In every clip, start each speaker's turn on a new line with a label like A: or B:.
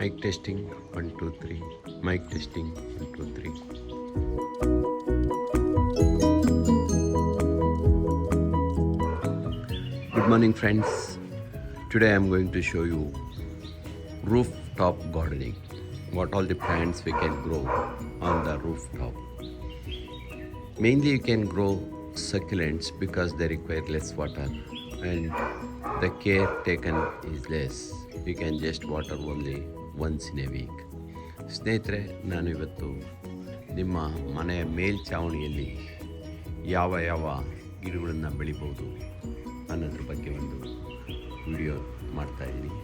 A: Mic testing, one, two, three. Mic testing, one, two, three. Good morning, friends. Today I am going to show you rooftop gardening. What all the plants we can grow on the rooftop. Mainly, you can grow succulents because they require less water and the care taken is less. You can just water only once in a week ಸ್ನೇಹಿತರೆ ನಾನು ಇವತ್ತು ನಿಮ್ಮ ಮನೆಯ ಮೇಲ್ಛಾವಣಿಯಲ್ಲಿ ಯಾವ ಯಾವ ಗಿಡಗಳನ್ನು ಬೆಳಿಬೋದು ಅನ್ನೋದ್ರ ಬಗ್ಗೆ ಒಂದು ವಿಡಿಯೋ ಮಾಡ್ತಾಯಿದ್ದೀನಿ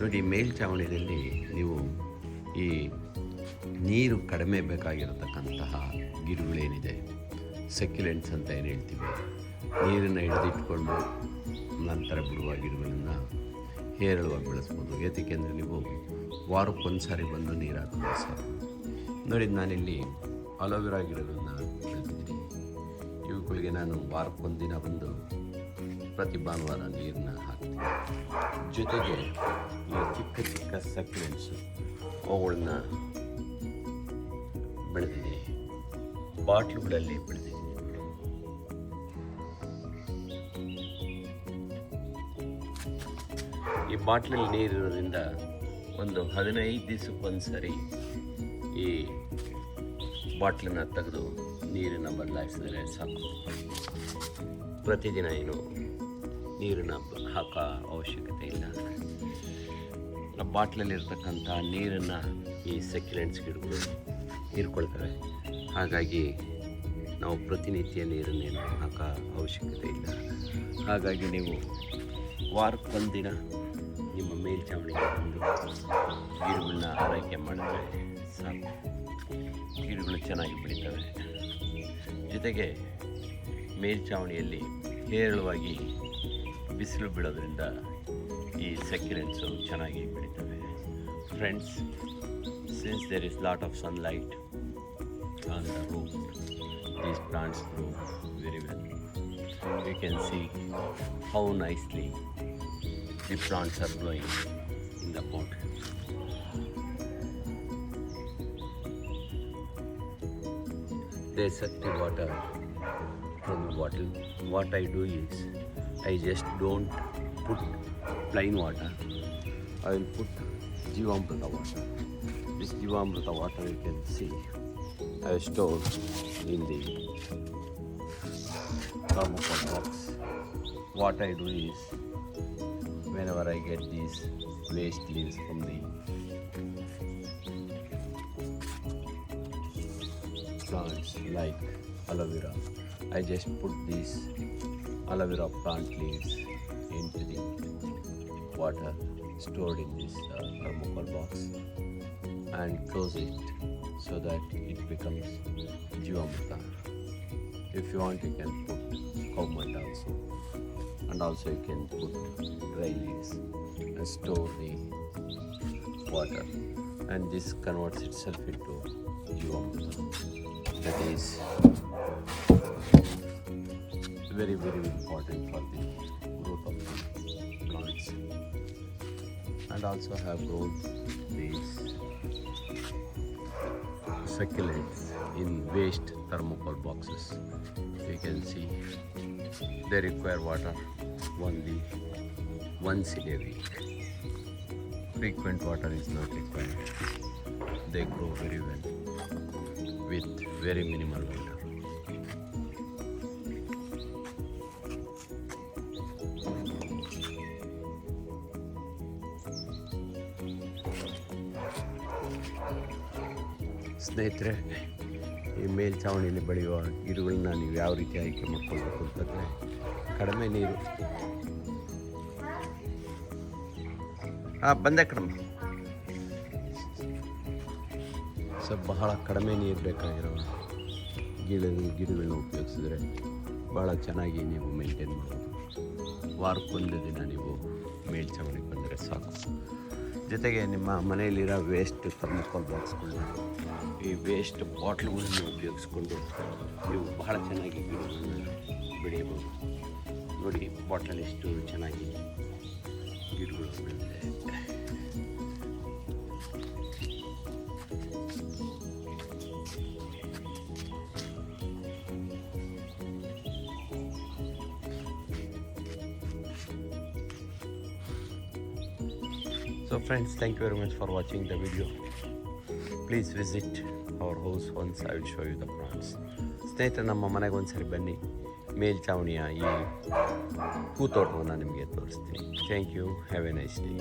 A: ನೋಡಿ, ಮೇಲ್ಛಾವಣಿಯಲ್ಲಿ ನೀವು ಈ ನೀರು ಕಡಿಮೆ ಬೇಕಾಗಿರತಕ್ಕಂತಹ ಗಿಡಗಳೇನಿದೆ, ಸೆಕ್ಯುಲೆಂಟ್ಸ್ ಅಂತ ಏನು ಹೇಳ್ತೀವಿ, ನೀರನ್ನು ಹಿಡಿದಿಟ್ಕೊಂಡು ನಂತರ ಬಿಡುವ ಗಿಡಗಳನ್ನು ಹೇರಳವಾಗಿ ಬೆಳೆಸ್ಬೋದು ಏತಕ್ಕೆಂದರೆ ನೀವು ವಾರಕ್ಕೊಂದು ಸಾರಿ ಬಂದು ನೀರು ಹಾಕಿದ್ರೆ ಸಾಕು ನೋಡಿ, ನಾನಿಲ್ಲಿ ಅಲೋವೆರಾ ಗಿಡಗಳನ್ನ ಬೆಳೆದಿದ್ದೀನಿ ಇವುಗಳಿಗೆ ನಾನು ವಾರಕ್ಕೊಂದು ದಿನ ಬಂದು ಪ್ರತಿ ಭಾನುವಾರ ನೀರನ್ನ ಹಾಕ್ತೀನಿ. ಜೊತೆಗೆ ಈ ಚಿಕ್ಕ ಚಿಕ್ಕ ಸಕ್ಯುಲೆಂಟ್ಸು ಅವುಗಳನ್ನ ಬೆಳೆದಿದ್ದೀನಿ. ಬಾಟ್ಲುಗಳಲ್ಲಿ ಬೆಳೆದಿದ್ದೀನಿ. ಈ ಬಾಟ್ಲಲ್ಲಿ ನೀರಿರೋದ್ರಿಂದ ಒಂದು ಹದಿನೈದು ದಿವಸಕ್ಕೊಂದು ಸರಿ ಈ ಬಾಟ್ಲನ್ನ ತೆಗೆದು ನೀರನ್ನು ಬದಲಾಯಿಸಿದರೆ ಸಾಕು. ಪ್ರತಿದಿನ ಏನು ನೀರನ್ನು ಹಾಕೋ ಅವಶ್ಯಕತೆ ಇಲ್ಲ. ಬಾಟ್ಲಲ್ಲಿರ್ತಕ್ಕಂಥ ನೀರನ್ನು ಈ ಸೆಕ್ಯುಲೆಂಟ್ಸ್ ಗಿಡಗಳು ಹೀರ್ಕೊಳ್ತವೆ. ಹಾಗಾಗಿ ನಾವು ಪ್ರತಿನಿತ್ಯ ನೀರನ್ನೇನು ಹಾಕೋ ಅವಶ್ಯಕತೆ ಇಲ್ಲ. ಹಾಗಾಗಿ ನೀವು ವಾರಕ್ಕೊಂದಿನ ನಿಮ್ಮ ಮೇಲ್ಛಾವಣಿಗೆ ಬಂದು ಗಿಡಗಳನ್ನ ಆರೈಕೆ ಮಾಡಿದ್ರೆ ಸಾಕು. ಗಿಡಗಳು ಚೆನ್ನಾಗಿ ಬೆಳೀತವೆ. ಜೊತೆಗೆ ಮೇಲ್ಛಾವಣಿಯಲ್ಲಿ ಹೇರಳವಾಗಿ ಬಿಸಿಲು ಬೀಳೋದ್ರಿಂದ ಈ ಸೆಕ್ಯುರೆನ್ಸು ಚೆನ್ನಾಗಿ ಬೆಳೀತವೆ. Friends since there is lot of sunlight on the room these plants grow very well you can see how nicely the plants are growing in the pot. They suck the water uh, from the bottle. What I do is I just don't put plain water. I will put Jivamrita water. This Jivamrita water you can see I store in the thermocol box. What I do is, whenever I get these waste leaves from the plants like aloe vera, I just put these aloe vera plant leaves into the water stored in this uh, box and close it so that it becomes jivamrita. If you want, you can put cow also, and also you can put dry leaves and store the water, and this converts itself into jivamrita. That is very very important for the growth of the plants, and also have grown these succulents in waste thermocol boxes You can see they require water only once in a week. Frequent water is not required. They grow very well with very minimal water. ಸ್ನೇಹಿತರೆ ಈ ಮೇಲ್ಛಾವಣಿಯಲ್ಲಿ ಬೆಳೆಯುವ ಗಿಡಗಳನ್ನ ನೀವು ಯಾವ ರೀತಿ ಆಯ್ಕೆ ಮಾಡ್ಕೊಳ್ಬೇಕು ಅಂತಂದರೆ ಕಡಿಮೆ ನೀರು. ಹಾಂ, ಬಂದೆ ಕಡಿಮೆ ಸೊ ಬಹಳ ಕಡಿಮೆ ನೀರು ಬೇಕಾಗಿರೋ ಗಿಡ, ಗಿಡಗಳನ್ನ ಉಪಯೋಗಿಸಿದ್ರೆ ಭಾಳ ಚೆನ್ನಾಗಿ ನೀವು ಮೇಂಟೈನ್ ಮಾಡ್ಬೋದು. ವಾರಕ್ಕೊಂದು ದಿನ ನೀವು ಮೇಲ್ಛಾವಣಿಗೆ ಬಂದರೆ ಸಾಕು. ಜೊತೆಗೆ ನಿಮ್ಮ ಮನೆಯಲ್ಲಿರೋ ವೇಸ್ಟ್ ಥರ್ಮೋಕಾಲ್ ಬಾಕ್ಸ್ಗಳನ್ನ ಈ ವೇಸ್ಟ್ ಬಾಟ್ಲುಗಳನ್ನು ಉಪಯೋಗಿಸ್ಕೊಂಡು ನೀವು ಬಹಳ ಚೆನ್ನಾಗಿ ಗಿಡಗಳನ್ನು ಬೆಳೆಯಬಹುದು. ನೋಡಿ ಬಾಟ್ಲಲ್ಲಿ ಎಷ್ಟು ಚೆನ್ನಾಗಿ ಗಿಡಗಳು ಬೆಳೆದಿದೆ. So friends, thank you very much for watching the video. Please visit our house once. I will show you the plants. ಸ್ನೇಹಿತರೆ ನಮ್ಮ ಮನೆಗೆ ಒಂದ್ಸರಿ ಬನ್ನಿ ಮೇಲ್ಚಾವಣಿಯ ಈ ಕೂತೋಟವನ್ನು ನಿಮಗೆ ತೋರಿಸ್ತೀನಿ thank you have a nice day